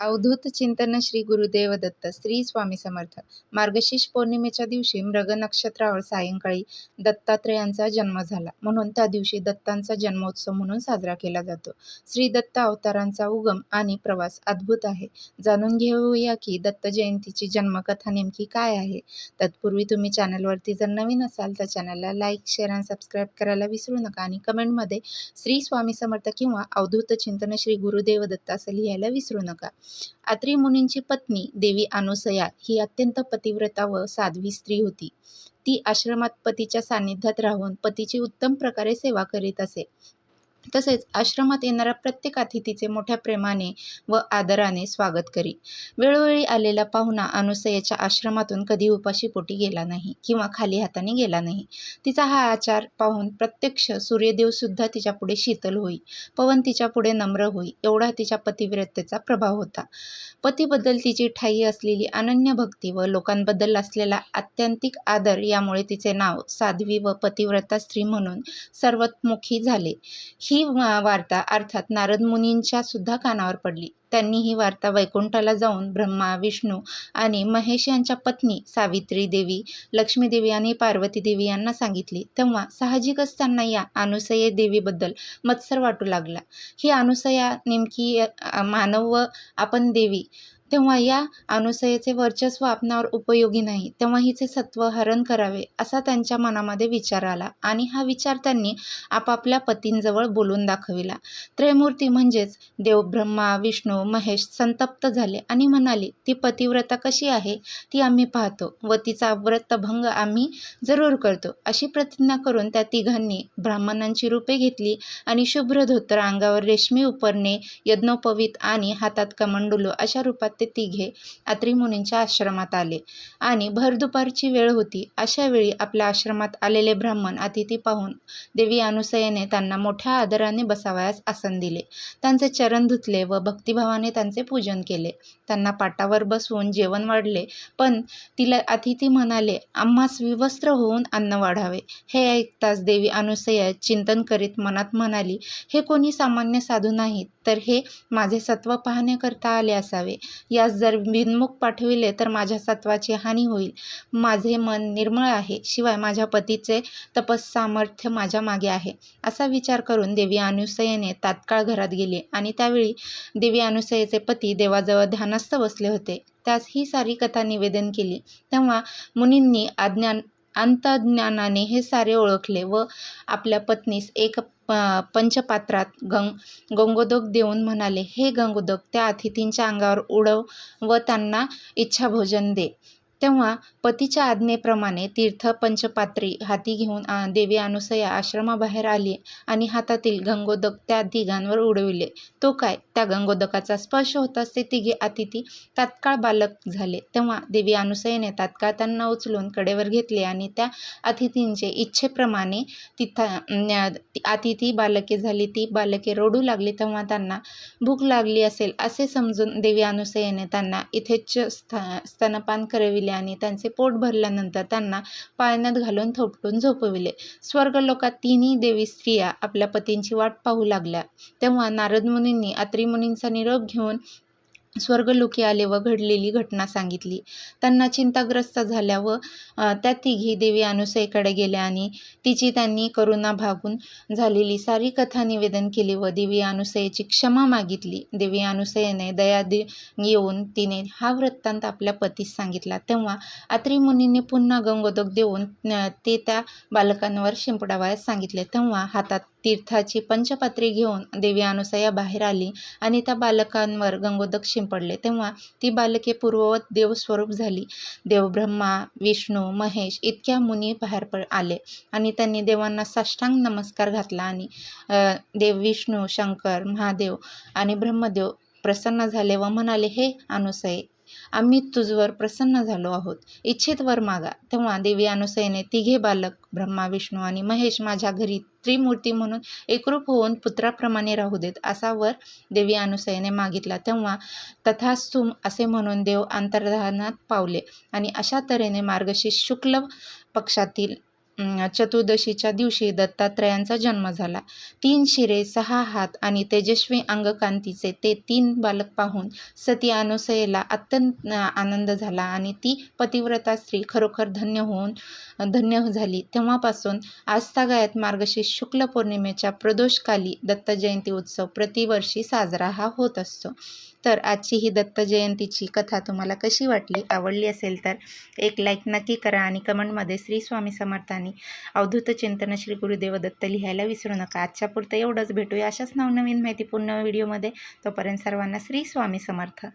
अवधूत चिंतन श्री गुरुदेव दत्त श्री स्वामी समर्थ. मार्गशीर्ष पौर्णिमेच्या दिवशी मृग नक्षत्रावर सायंकाळी दत्तात्रेयांचा जन्म झाला. म्हणून त्या दिवशी दत्तांचा जन्मोत्सव म्हणून साजरा केला जातो. श्री दत्त अवतारांचा उगम आणि प्रवास अद्भुत आहे. जाणून घेऊया की दत्त जयंतीची जन्मकथा नेमकी काय आहे? तत्पूर्वी तुम्ही चॅनलवरती जर नवीन असाल तर चॅनलला लाईक शेअर आणि सबस्क्राईब करायला विसरू नका आणि कमेंटमध्ये श्री स्वामी समर्थ किंवा अवधूत चिंतन श्री गुरुदेव दत्त असं लिहायला विसरू नका. आत्री मुनींची पत्नी देवी अनुसया ही अत्यंत पतिव्रता व साध्वी स्त्री होती. ती आश्रमात पतीच्या सान्निध्यात राहून पतीची उत्तम प्रकारे सेवा करीत असे. तसेच आश्रमात येणाऱ्या प्रत्येक अतिथीचे मोठ्या प्रेमाने व आदराने स्वागत करी. वेळोवेळी आलेला पाहुणा अनुसयेच्या आश्रमातून कधी उपाशी पोटी गेला नाही किंवा खाली हाताने गेला नाही. तिचा हा आचार पाहून प्रत्यक्ष सूर्यदेव सुद्धा तिच्या पुढे शीतल होई. पवन तिच्या पुढे नम्र होई. एवढा तिच्या पतिव्रतेचा प्रभाव होता. पतीबद्दल तिची ठाई असलेली अनन्य भक्ती व लोकांबद्दल असलेला आत्यंतिक आदर यामुळे तिचे नाव साध्वी व पतिव्रता स्त्री म्हणून सर्वतमुखी झाले. ही ही वार्ता अर्थात नारद मुनींच्या सुद्धा कानावर पडली. त्यांनी ही वार्ता वैकुंठाला जाऊन ब्रह्मा विष्णू आणि महेश यांच्या पत्नी सावित्री देवी लक्ष्मीदेवी आणि पार्वती देवी यांना सांगितली. तेव्हा साहजिकच त्यांना या अनुसये देवीबद्दल मत्सर वाटू लागला. ही अनुसया नेमकी मानव व आपण देवी तेव्हा या अनुसयेचे वर्चस्व आपणावर उपयोगी नाही. तेव्हा हिचे सत्व हरण करावे असा त्यांच्या मनामध्ये विचार आला आणि हा विचार त्यांनी आपापल्या पतींजवळ बोलून दाखविला. त्रयमूर्ती म्हणजेच देव ब्रह्मा विष्णू महेश संतप्त झाले आणि म्हणाले ती पतिव्रता कशी आहे? ती आम्ही पाहतो व तिचा व्रतभंग आम्ही जरूर करतो. अशी प्रतिज्ञा करून त्या तिघांनी ब्राह्मणांची रूपे घेतली आणि शुभ्र धोतर अंगावर रेशमी उपरणे यज्ञोपवीत आणि हातात कमंडुलो अशा रूपात ते तिघे अत्री मुनींच्या आश्रमात आले. आणि भर दुपारची वेळ होती. अशा वेळी आपल्या आश्रमात आलेले ब्राह्मण अतिथी पाहून देवी अनुसयेने त्यांना मोठ्या आदराने बसावयास आसन दिले. त्यांचे चरण धुतले व भक्तिभावाने त्यांचे पूजन केले. त्यांना पाटावर बसवून जेवण वाढले. पण तिला अतिथी म्हणाले आम्हास विवस्त्र होऊन अन्न वाढावे हे ऐकताच देवी अनुसया चिंतन करीत मनात म्हणाली हे कोणी सामान्य साधू नाहीत तर हे माझे सत्व पाहण्याकरता आले असावे. यास जर भिनमुख पाठविले तर माझ्या सत्वाची हानी होईल. माझे मन निर्मळ आहे. शिवाय माझ्या पतीचे तपस सामर्थ्य माझ्या मागे आहे. असा विचार करून देवी अनुसयेने तात्काळ घरात गेली आणि त्यावेळी देवी अनुसयेचे पती देवाजवळ ध्यानस्थ बसले होते. त्यास ही सारी कथा निवेदन केली. तेव्हा मुनींनी अज्ञान अंतज्ञानाने हे सारे ओळखले व आपल्या पत्नीस एक प पंचपात्रात गंग गंगोदक देऊन म्हणाले हे गंगोदक त्या अतिथींच्या अंगावर उडव व त्यांना इच्छाभोजन दे. तेव्हा पतीच्या आज्ञेप्रमाणे तीर्थ पंचपात्री हाती घेऊन देवी अनुसया आश्रमाबाहेर आली आणि हातातील गंगोदक त्या तिघांवर उडविले. तो काय? त्या गंगोदकाचा स्पर्श होताच ते तिघे अतिथी तात्काळ बालक झाले. तेव्हा देवी अनुसयेने तात्काळ त्यांना उचलून कडेवर घेतले आणि त्या अतिथींचे इच्छेप्रमाणे तिथं अतिथी बालके झाली. ती बालके रडू लागली. तेव्हा त्यांना भूक लागली असेल असे समजून देवी अनुसयेने त्यांना इथेच स्तनपान करविले. आणि त्यांचे पोट भरल्यानंतर त्यांना पाळण्यात घालून थोपटून झोपविले. स्वर्गलोकात तिन्ही देवी स्त्रिया आपल्या पतींची वाट पाहू लागल्या. तेव्हा नारद मुनींनी अत्री मुनींचा निरोप घेऊन स्वर्गलोकी आले व घडलेली घटना सांगितली. त्यांना चिंताग्रस्त झाल्या व त्या तिघी देवी अनुसईकडे गेल्या आणि तिची त्यांनी करुणा भागून झालेली सारी कथा निवेदन केली व देवी अनुसयेची क्षमा मागितली. देवी अनुसयेने दया दे येऊन तिने हा वृत्तांत आपल्या पतीस सांगितला. तेव्हा अत्री पुन्हा गंगोदक देऊन ते त्या बालकांवर शिंपडावयास सांगितले. तेव्हा हातात तीर्थाची पंचपात्री घेऊन देवी अनुसया बाहेर आली आणि त्या बालकांवर गंगोदक शिंप पडले. तेव्हा ती बालके पूर्ववत देवस्वरूप झाली. देव ब्रह्मा विष्णू महेश इतक्या मुनी बाहेर प आले आणि त्यांनी देवांना साष्टांग नमस्कार घातला आणि देव विष्णू शंकर महादेव आणि ब्रह्मदेव प्रसन्न झाले व म्हणाले हे अनुसये आम्ही तुझवर प्रसन्न झालो आहोत. इच्छित वर मागा. तेव्हा देवी अनुसयेने तिघे बालक ब्रह्मा विष्णू आणि महेश माझ्या घरी त्रिमूर्ती म्हणून एकरूप होऊन पुत्राप्रमाणे राहू देत असा वर देवी अनुसयेने मागितला. तेव्हा तथास्तुम असे म्हणून देव अंतर्धानात पावले आणि अशा तऱ्हेने मार्गशीर्ष शुक्ल पक्षातील चतुर्दशीच्या दिवशी दत्तात्रयांचा जन्म झाला. तीन शिरे सहा हात आणि तेजस्वी अंगकांतीचे ते तीन बालक पाहून सती अनुसयेला अत्यंत आनंद झाला आणि ती पतिव्रता स्त्री खरोखर धन्य होऊन धन्य झाली. तेव्हापासून आस्थागायत मार्गशीर्ष शुक्ल पौर्णिमेच्या प्रदोषकाली दत्त जयंती उत्सव प्रतिवर्षी साजरा हा होत असतो. तर आजची ही दत्त जयंतीची कथा तुम्हाला कशी वाटली आवडली असेल तर एक लाईक नक्की करा आणि कमेंटमध्ये श्री स्वामी समर्थांनी अवधूत चिंतन श्री गुरुदेव दत्त लिहायला विसरू नका. आजच्या पुरतं एवढंच. भेटूया अशाच नवनवीन माहितीपूर्ण व्हिडिओमध्ये. तोपर्यंत सर्वांना श्री स्वामी समर्थ.